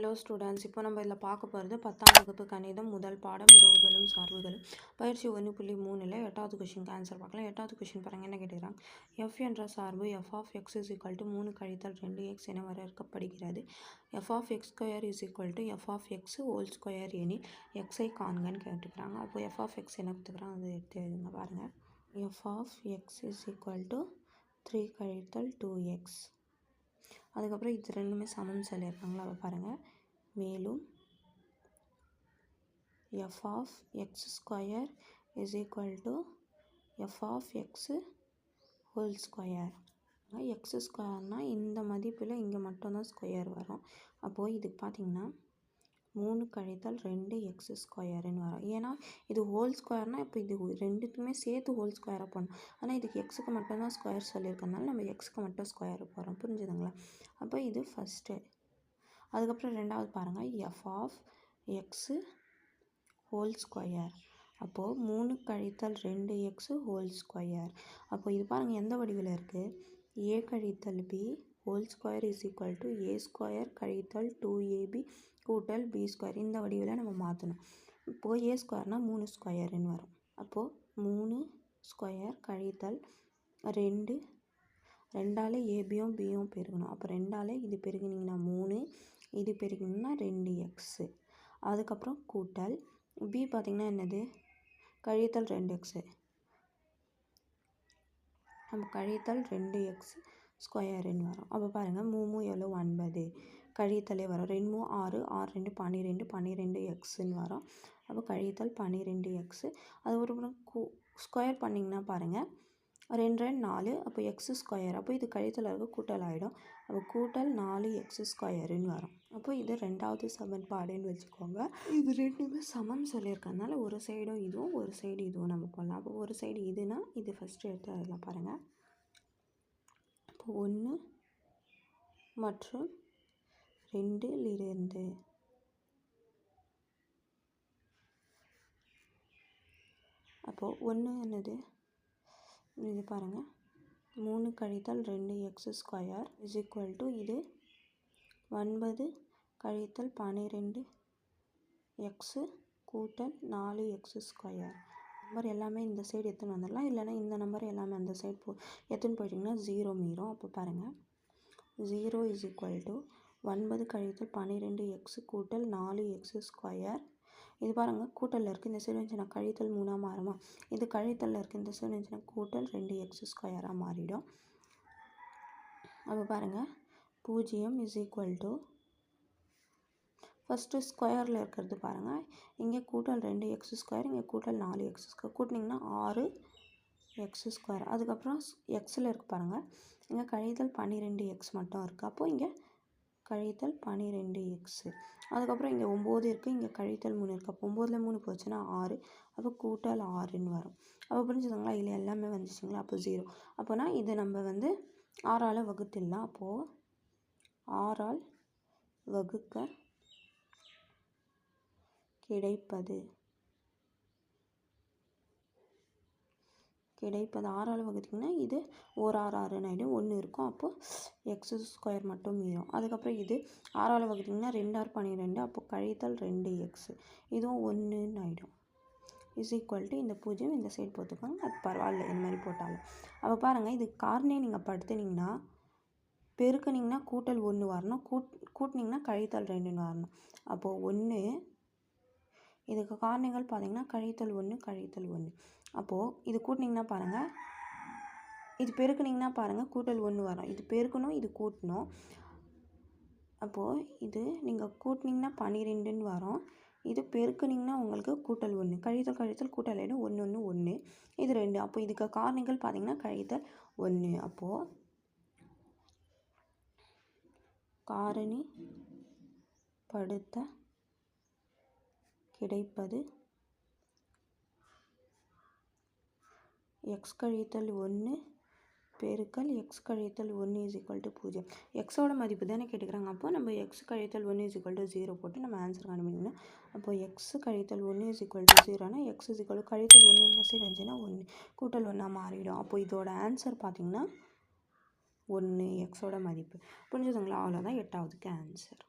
Hello students இப்போ நம்ம இதில் பார்க்க போகிறது பத்தாம் வகுப்பு கணிதம் முதல் பாடம் உறவுகளும் சார்புகளும். பயிற்சி ஒன்று புள்ளி மூணில் எட்டாவது கொஷினுக்கு ஆன்சர் பார்க்கலாம். எட்டாவது கொஷின் பாருங்க என்ன கேட்டுக்கிறாங்க? எஃப் என்ற சார்பு F of X is equal to மூணு கழித்தல் ரெண்டு எக்ஸ் என வரையறுக்கப்படுகிறது. F of X square is equal to F of X whole square எனில் எக்ஸை காண்கன்னு கேட்டுக்கிறாங்க. அப்போ எஃப் ஆஃப் எக்ஸ் என்ன கொடுத்துக்கிறாங்க? அதை எடுத்து எழுதுங்க பாருங்கள் F of X is equal to three கழித்தல் டூ எக்ஸ் அதுக்கப்புறம் இது ரெண்டுமே சமம் சொல்லியிருக்காங்களா அதை பாருங்கள் மேலும் F of X square is equal to F of X whole square X ஸ்கொயர்னால் இந்த மதிப்பில் இங்கே மட்டும்தான் ஸ்கொயர் வரும். அப்போது இதுக்கு பார்த்தீங்கன்னா மூணு கழித்தல் ரெண்டு எக்ஸ் ஸ்கொயருன்னு வரும். ஏன்னா இது ஹோல் ஸ்கொயர்னால் இப்போ இது ரெண்டுத்துக்குமே சேர்த்து ஹோல் ஸ்கொயராக போடணும். ஆனால் இதுக்கு எக்ஸுக்கு மட்டும்தான் ஸ்கொயர் சொல்லியிருக்கனால நம்ம எக்ஸுக்கு மட்டும் ஸ்கொயர் போகிறோம் புரிஞ்சுதுங்களா? அப்போ இது ஃபஸ்ட்டு அதுக்கப்புறம் ரெண்டாவது பாருங்கள் F of X whole square அப்போது மூணு கழித்தல் ரெண்டு எக்ஸு ஹோல் ஸ்கொயர் அப்போது இது பாருங்கள் எந்த வடிவில் இருக்குது ஏ கழித்தல் B whole square is equal to A square கழித்தல் டூ ஏபி கூட்டல் பி ஸ்கொயர் இந்த வடிவில் நம்ம மாற்றணும் இப்போது ஏ ஸ்கொயர்னால் மூணு ஸ்கொயருன்னு வரும். அப்போது மூணு ஸ்கொயர் கழித்தல் ரெண்டு. ரெண்டால் ஏபியும் பியும் பெருகணும் அப்போ ரெண்டால் இது பெருகினீங்கன்னா மூணு. இது பெருகினீங்கன்னா ரெண்டு எக்ஸு அதுக்கப்புறம் கூட்டல் பி பார்த்திங்கன்னா என்னது? கழித்தல் ரெண்டு எக்ஸு நம்ம கழித்தல் ரெண்டு எக்ஸு ஸ்கொயருன்னு வரும். அப்போ பாருங்கள் மூமு எவ்வளோ ஒன்பது. கழித்தலே வரும் ரெண்டு மூணு ஆறு ஆறு ரெண்டு பன்னிரெண்டு பன்னிரெண்டு எக்ஸுன்னு வரும். அப்போ கழித்தல் பன்னிரெண்டு எக்ஸு அது ஒரு கூ ஸ்கொயர் பண்ணிங்கன்னா பாருங்கள் ரெண்டு ரெண்டு நாலு அப்போ எக்ஸு ஸ்கொயர் அப்போ இது கழித்தல் இருக்க கூட்டல் ஆகிடும் அப்போ கூட்டல் நாலு எக்ஸு ஸ்கொயருன்னு வரும். அப்போ இது ரெண்டாவது சமன்பாடுன்னு வச்சுக்கோங்க. இது ரெண்டுமே சமம் சொல்லியிருக்கறதுனால ஒரு சைடும் இதுவும் ஒரு சைடு இதுவும் நம்ம போடலாம் அப்போ ஒரு சைடு இதுனா இது ஃபஸ்ட்டு எடுத்து அதில் பாருங்கள் ஒன்று மற்றும் ரெண்டிலிருந்து அப்போது ஒன்று என்னது? இது பாருங்கள் மூணு கழித்தல் ரெண்டு X square is equal to இது ஒன்பது கழித்தல் பன்னிரெண்டு எக்ஸு கூட்டல் நாலு எக்ஸ் ஸ்கொயர். நம்பர் எல்லாமே இந்த சைடு எடுத்துன்னு வந்துடலாம். இல்லைனா இந்த நம்பர் எல்லாமே அந்த சைடு போ எடுத்துன்னு போயிட்டிங்கன்னா ஜீரோ மீறும். அப்போ பாருங்கள் ஜீரோ இஸ் ஈக்குவல் டு ஒன்பது கழித்தல் பன்னிரெண்டு எக்ஸு கூட்டல் நாலு எக்ஸு ஸ்கொயர் இது பாருங்கள் கூட்டலில் இருக்குது இந்த சைடு வந்துச்சுன்னா கழித்தல் மூணாக மாறுமா? இது கழித்தலில் இருக்குது இந்த சைடு வந்துச்சுன்னா கூட்டல் ரெண்டு எக்ஸ் ஸ்கொயராக மாறிடும். அப்போ பாருங்கள் பூஜ்ஜியம் இஸ் ஈக்குவல் டு ஃபஸ்ட்டு ஸ்கொயரில் இருக்கிறது பாருங்கள் இங்கே கூட்டல் ரெண்டு எக்ஸ் ஸ்கொயர் இங்கே கூட்டல் நாலு எக்ஸ் ஸ்கொயர் கூட்டினிங்கன்னா ஆறு எக்ஸ் ஸ்கொயர் அதுக்கப்புறம் எக்ஸில் இருக்குது பாருங்கள் இங்கே கழித்தல் பன்னிரெண்டு எக்ஸ் மட்டும் இருக்குது அப்போது இங்கே கழித்தல் பன்னிரெண்டு எக்ஸு அதுக்கப்புறம் இங்கே ஒம்பது இருக்குது இங்கே கழித்தல் மூணு இருக்குது அப்போ ஒம்போதில் மூணு போச்சுன்னா ஆறு. அப்போ கூட்டல் ஆறுன்னு வரும். அப்போ புரிஞ்சுதுங்களா? இல்லை எல்லாமே வந்துச்சுங்களா? அப்போ ஜீரோ அப்போனா இது நம்ம வந்து ஆறால் வகுத்துடலாம். அப்போது ஆறால் வகுக்க கிடைப்பது. கிடைப்பது. ஆறால் வகுத்திங்கன்னா இது ஒரு ஆறு ஆறுன்னு ஆகிடும் ஒன்று இருக்கும். அப்போது எக்ஸ் ஸ்கொயர் மட்டும் மீறும். அதுக்கப்புறம் இது ஆறால் வகுத்திங்கன்னா ரெண்டு ஆறு பன்னிரெண்டு. அப்போ கழித்தல் ரெண்டு எக்ஸு இதுவும் ஒன்றுன்னு ஆகிடும் இஸ் ஈக்குவல் டு இந்த பூஜ்ஜியம் இந்த சைடு போட்டுக்கோங்க. அது பரவாயில்ல. இந்த மாதிரி போட்டாலும். அப்போ பாருங்கள் இது காரணே நீங்கள் படுத்துனீங்கன்னா பெருக்குனிங்கன்னா கூட்டல் ஒன்று வரணும். கூட் கூட்டினீங்கன்னா கழித்தல் ரெண்டுன்னு வரணும். அப்போது ஒன்று இதுக்கு காரணிகள் பார்த்தீங்கன்னா கழித்தல் ஒன்று கழித்தல் ஒன்று அப்போது இது கூட்டினீங்கன்னா பாருங்கள் இது பெருக்குனிங்கன்னா பாருங்கள் கூட்டல் ஒன்று வரும். இது பெருக்கணும் இது கூட்டணும். அப்போது இது நீங்கள் கூட்டினீங்கன்னா பன்னிரெண்டுன்னு வரும். இது பெருக்குனிங்கன்னா உங்களுக்கு கூட்டல் ஒன்று கழித்தல் கழித்தல் கூட்டல் ஆகிடும் ஒன்று ஒன்று ஒன்று இது ரெண்டு. அப்போ இதுக்கு காரணிகள் பார்த்தீங்கன்னா கழித்தல் ஒன்று அப்போது காரணி படுத்த கிடைப்பது. எக்ஸ் கழித்தல் ஒன்று பெருக்கல் எக்ஸ் கழித்தல் ஒன்று இஸ் ஈக்குவல் டு பூஜ்ஜியம். எக்ஸோட மதிப்பு தானே கேட்டுக்கிறாங்க. அப்போ நம்ம எக்ஸ் கழித்தல் ஒன்று இஸ் ஈக்குவல் டு ஜீரோ போட்டு நம்ம ஆன்சர் கண்டுபிடிக்கணும் அப்போ எக்ஸ் கழித்தல் ஒன்று இஸ் ஈக்குவல் டு ஜீரோனா எக்ஸ் இஸ் ஈக்குவல் கழித்தல் ஒன்று என்ன சைடு வந்துச்சுன்னா ஒன்று கூட்டல் ஒன்றா மாறிடும். அப்போ இதோட ஆன்சர் பார்த்திங்கன்னா ஒன்று எக்ஸோட மதிப்பு. புரிஞ்சுதுங்களா? அவ்வளோதான் எட்டாவதுக்கு ஆன்சர்